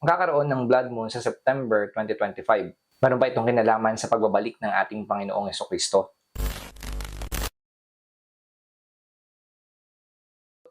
magkakaroon ng blood moon sa September 2025. Meron ba itong kinalaman sa pagbabalik ng ating Panginoong Yeso Kristo?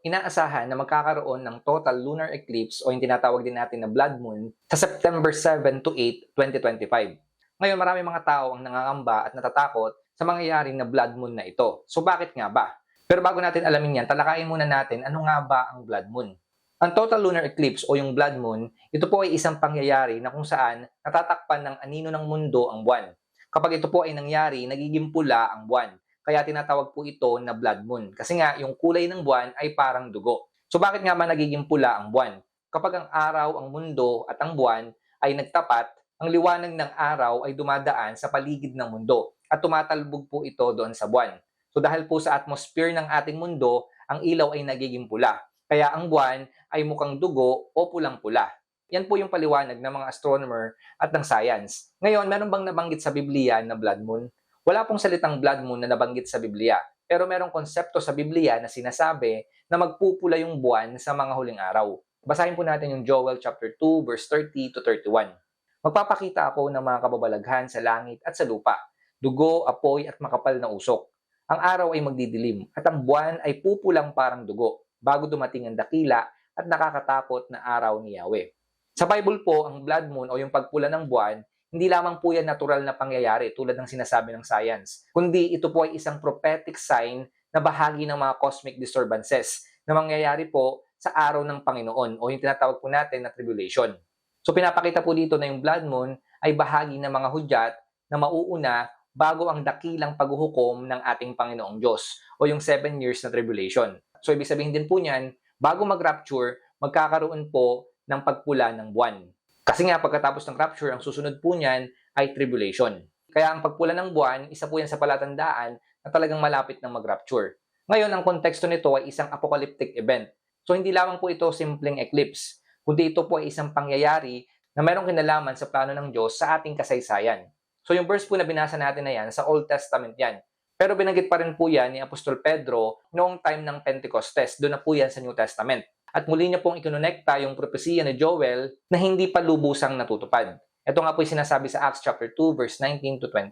Inaasahan na magkakaroon ng total lunar eclipse o yung tinatawag din natin na blood moon sa September 7 to 8, 2025. Ngayon, marami mga tao ang nangangamba at natatakot sa mangyayaring na blood moon na ito. So bakit nga ba? Pero bago natin alamin yan, talakayin muna natin ano nga ba ang blood moon. Ang total lunar eclipse o yung blood moon, ito po ay isang pangyayari na kung saan natatakpan ng anino ng mundo ang buwan. Kapag ito po ay nangyari, nagiging pula ang buwan. Kaya tinatawag po ito na blood moon. Kasi nga, yung kulay ng buwan ay parang dugo. So bakit nga ba nagiging pula ang buwan? Kapag ang araw, ang mundo at ang buwan ay nagtapat, ang liwanag ng araw ay dumadaan sa paligid ng mundo at tumatalbog po ito doon sa buwan. So dahil po sa atmosphere ng ating mundo, ang ilaw ay nagiging pula. Kaya ang buwan ay mukhang dugo o pulang-pula. Yan po yung paliwanag ng mga astronomer at ng science. Ngayon, meron bang nabanggit sa Biblia na blood moon? Wala pong salitang blood moon na nabanggit sa Biblia. Pero merong konsepto sa Biblia na sinasabi na magpupula yung buwan sa mga huling araw. Basahin po natin yung Joel chapter 2 verse 30 to 31. Magpapakita ako ng mga kababalaghan sa langit at sa lupa, dugo, apoy at makapal na usok. Ang araw ay magdidilim at ang buwan ay pupulang parang dugo bago dumating ang dakila at nakakatakot na araw ni Yahweh. Sa Bible po, ang blood moon o yung pagpula ng buwan, hindi lamang po yan natural na pangyayari tulad ng sinasabi ng science, kundi ito po ay isang prophetic sign na bahagi ng mga cosmic disturbances na mangyayari po sa araw ng Panginoon o yung tinatawag po natin na tribulation. So pinapakita po dito na yung blood moon ay bahagi ng mga hudyat na mauuna bago ang dakilang paghuhukom ng ating Panginoong Diyos o yung seven years na tribulation. So ibig sabihin din po niyan, bago mag-rapture, magkakaroon po ng pagpula ng buwan. Kasi nga pagkatapos ng rapture, ang susunod po niyan ay tribulation. Kaya ang pagpula ng buwan, isa po yan sa palatandaan na talagang malapit ng mag-rapture. Ngayon, ang konteksto nito ay isang apocalyptic event. So hindi lamang po ito simpleng eclipse, kundi ito po ay isang pangyayari na mayroong kinalaman sa plano ng Diyos sa ating kasaysayan. So yung verse po na binasa natin na yan, sa Old Testament yan. Pero binanggit pa rin po yan ni Apostol Pedro noong time ng Pentecostes. Doon na po yan sa New Testament. At muli niya pong ikononekta yung propesiya ni Joel na hindi pa lubusang natutupad. Ito nga po yung sinasabi sa Acts chapter 2 verse 19 to 20.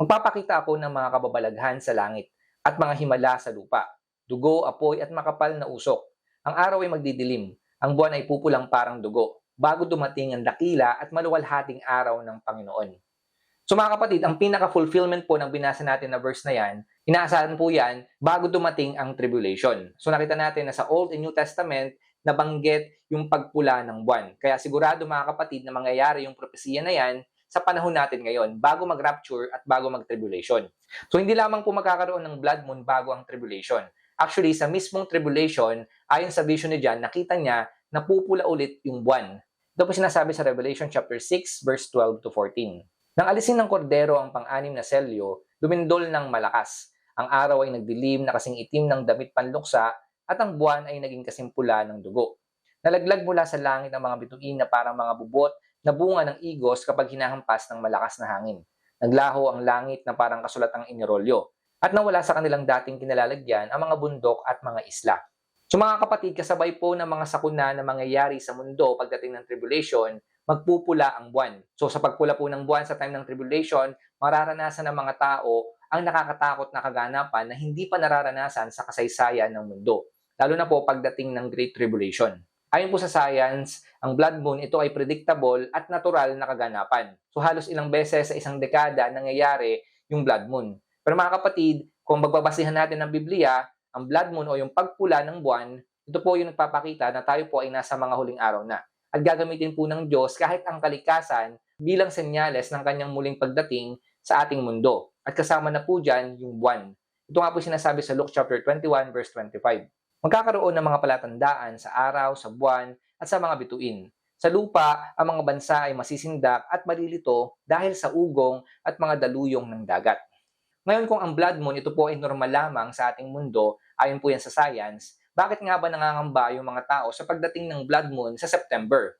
Magpapakita ako ng mga kababalaghan sa langit at mga himala sa lupa, dugo, apoy at makapal na usok. Ang araw ay magdidilim, ang buwan ay pupulang parang dugo, bago dumating ang dakila at maluwalhating araw ng Panginoon. So mga kapatid, ang pinaka-fulfillment po ng binasa natin na verse na yan, inaasahan po yan bago dumating ang tribulation. So nakita natin na sa Old and New Testament, nabanggit yung pagpula ng buwan. Kaya sigurado mga kapatid na mangyayari yung propesiya na yan sa panahon natin ngayon, bago mag-rapture at bago mag-tribulation. So hindi lamang po magkakaroon ng blood moon bago ang tribulation. Actually, sa mismong tribulation, ayon sa vision ni John, nakita niya na pupula ulit yung buwan. Ito po sinasabi sa Revelation chapter 6, verse 12 to 14. Nang alisin ng kordero ang pang-anim na selyo, lumindol ng malakas. Ang araw ay nagdilim na kasing itim ng damit panluksa at ang buwan ay naging kasing pula ng dugo. Nalaglag mula sa langit ang mga bituin na parang mga bubot na bunga ng igos kapag hinahampas ng malakas na hangin. Naglaho ang langit na parang kasulatang inirolyo at nawala sa kanilang dating kinalalagyan ang mga bundok at mga isla. So mga kapatid, kasabay po ng mga sakuna na mangyayari sa mundo pagdating ng tribulation, magpupula ang buwan. So sa pagpula po ng buwan sa time ng tribulation, mararanasan ng mga tao ang nakakatakot na kaganapan na hindi pa nararanasan sa kasaysayan ng mundo. Lalo na po pagdating ng Great Tribulation. Ayon po sa science, ang blood moon ito ay predictable at natural na kaganapan. So halos ilang beses sa isang dekada nangyayari yung blood moon. Pero mga kapatid, kung magbabasihan natin ng Biblia, ang blood moon o yung pagpula ng buwan, ito po yung nagpapakita na tayo po ay nasa mga huling araw na. At gagamitin po ng Diyos kahit ang kalikasan bilang senyales ng kanyang muling pagdating sa ating mundo. At kasama na po dyan yung buwan. Ito nga po sinasabi sa Luke chapter 21 verse 25. Magkakaroon ng mga palatandaan sa araw, sa buwan, at sa mga bituin. Sa lupa, ang mga bansa ay masisindak at malilito dahil sa ugong at mga daluyong ng dagat. Ngayon kung ang blood moon ito po ay normal lamang sa ating mundo, ayon po yan sa science, bakit nga ba nangangamba yung mga tao sa pagdating ng blood moon sa September?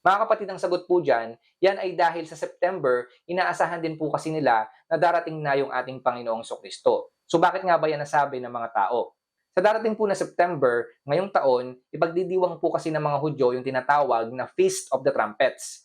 Mga kapatid, ang sagot po dyan, yan ay dahil sa September, inaasahan din po kasi nila na darating na yung ating Panginoong Kristo. So bakit nga ba yan nasabi ng mga tao? Sa darating po na September, ngayong taon, ipagdidiwang po kasi ng mga Hudyo yung tinatawag na Feast of the Trumpets.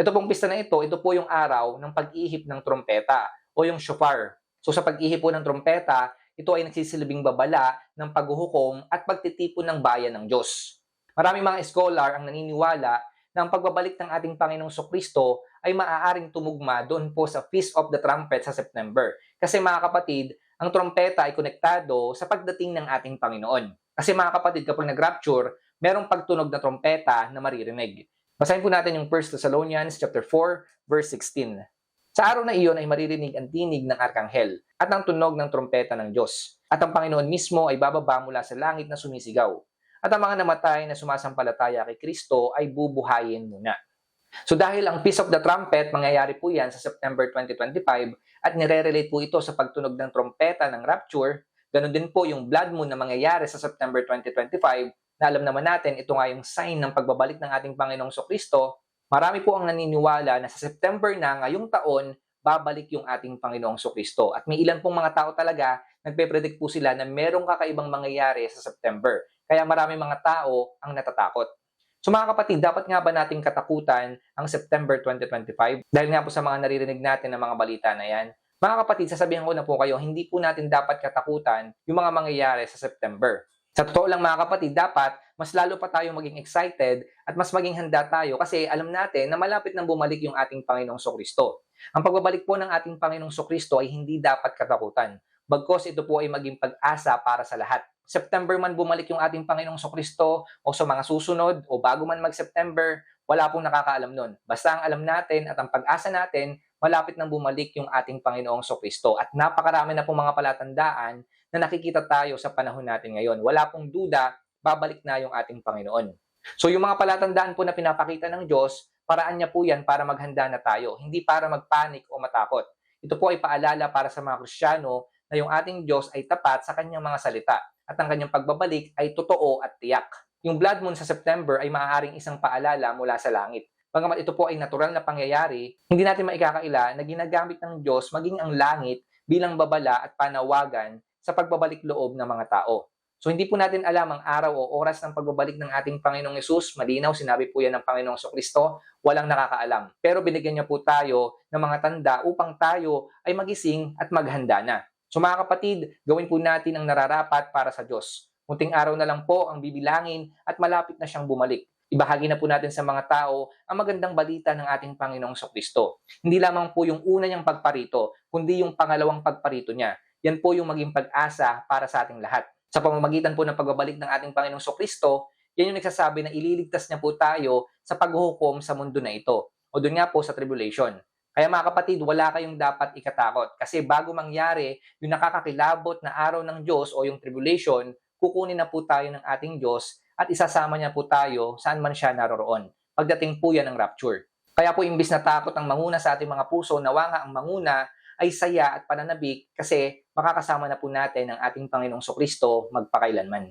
Ito pong pista na ito, ito po yung araw ng pag-ihip ng trompeta o yung shofar. So sa pag-ihip po ng trompeta, ito ay nagsisilbing babala ng paghuhukom at pagtitipon ng bayan ng Diyos. Maraming mga scholar ang naniniwala na ang pagbabalik ng ating Panginoong Sokristo ay maaaring tumugma doon po sa Feast of the Trumpet sa September. Kasi mga kapatid, ang trompeta ay konektado sa pagdating ng ating Panginoon. Kasi mga kapatid, kapag nag-rapture, merong pagtunog na trompeta na maririnig. Basahin po natin yung 1 Thessalonians chapter 4, verse 16. Sa araw na iyon ay maririnig ang tinig ng arkanghel at ang tunog ng trompeta ng Diyos. At ang Panginoon mismo ay bababa mula sa langit na sumisigaw. At ang mga namatay na sumasampalataya kay Kristo ay bubuhayin muna. So dahil ang Feast of the Trumpet, mangyayari po yan sa September 2025 at nire-relate po ito sa pagtunog ng trompeta ng rapture, ganun din po yung blood moon na mangyayari sa September 2025 na alam naman natin ito nga yung sign ng pagbabalik ng ating Panginoong Kristo Marami po ang naniniwala na sa September na ngayong taon, babalik yung ating Panginoong Kristo. At may ilan pong mga tao talaga, nagpe-predict po sila na merong kakaibang mangyayari sa September. Kaya marami mga tao ang natatakot. So mga kapatid, dapat nga ba nating katakutan ang September 2025? Dahil nga po sa mga naririnig natin ng mga balita na yan. Mga kapatid, sasabihan ko na po kayo, hindi po natin dapat katakutan yung mga mangyayari sa September. Sa totoo lang mga kapatid, dapat mas lalo pa tayo maging excited at mas maging handa tayo kasi alam natin na malapit nang bumalik yung ating Panginoong Sokristo. Ang pagbabalik po ng ating Panginoong Sokristo ay hindi dapat katakutan. Bagkos ito po ay maging pag-asa para sa lahat. September man bumalik yung ating Panginoong Sokristo o sa mga susunod o bago man mag-September, wala pong nakakaalam nun. Basta ang alam natin at ang pag-asa natin, malapit nang bumalik yung ating Panginoong Sokristo. At napakarami na pong mga palatandaan na nakikita tayo sa panahon natin ngayon. Wala pong duda, babalik na yung ating Panginoon. So yung mga palatandaan po na pinapakita ng Diyos, paraan niya po yan para maghanda na tayo, hindi para magpanik o matakot. Ito po ay paalala para sa mga Kristiyano na yung ating Diyos ay tapat sa kanyang mga salita at ang kanyang pagbabalik ay totoo at tiyak. Yung blood moon sa September ay maaaring isang paalala mula sa langit. Bagamat ito po ay natural na pangyayari, hindi natin maikakaila na ginagamit ng Diyos maging ang langit bilang babala at panawagan sa pagbabalik loob ng mga tao. So hindi po natin alam ang araw o oras ng pagbabalik ng ating Panginoong Yesus. Malinaw, sinabi po yan ng Panginoong Kristo, walang nakakaalam. Pero binigyan niya po tayo ng mga tanda upang tayo ay magising at maghanda na. So mga kapatid, gawin po natin ang nararapat para sa Diyos. Munting araw na lang po ang bibilangin at malapit na siyang bumalik. Ibahagi na po natin sa mga tao ang magandang balita ng ating Panginoong Kristo. Hindi lamang po yung una niyang pagparito, kundi yung pangalawang pagparito niya yan po yung maging pag-asa para sa ating lahat. Sa pamamagitan po ng pagbabalik ng ating Panginoong Kristo, yan yung nagsasabi na ililigtas niya po tayo sa paghuhukom sa mundo na ito. O doon nga po sa tribulation. Kaya mga kapatid, wala kayong dapat ikatakot. Kasi bago mangyari yung nakakakilabot na araw ng Diyos o yung tribulation, kukunin na po tayo ng ating Diyos at isasama niya po tayo saan man siya naroroon. Pagdating po yan ng rapture. Kaya po imbis na takot ang manguna sa ating mga puso, nawa nga ang manguna ay saya at pananabik kasi makakasama na po natin ang ating Panginoong Kristo magpakailanman.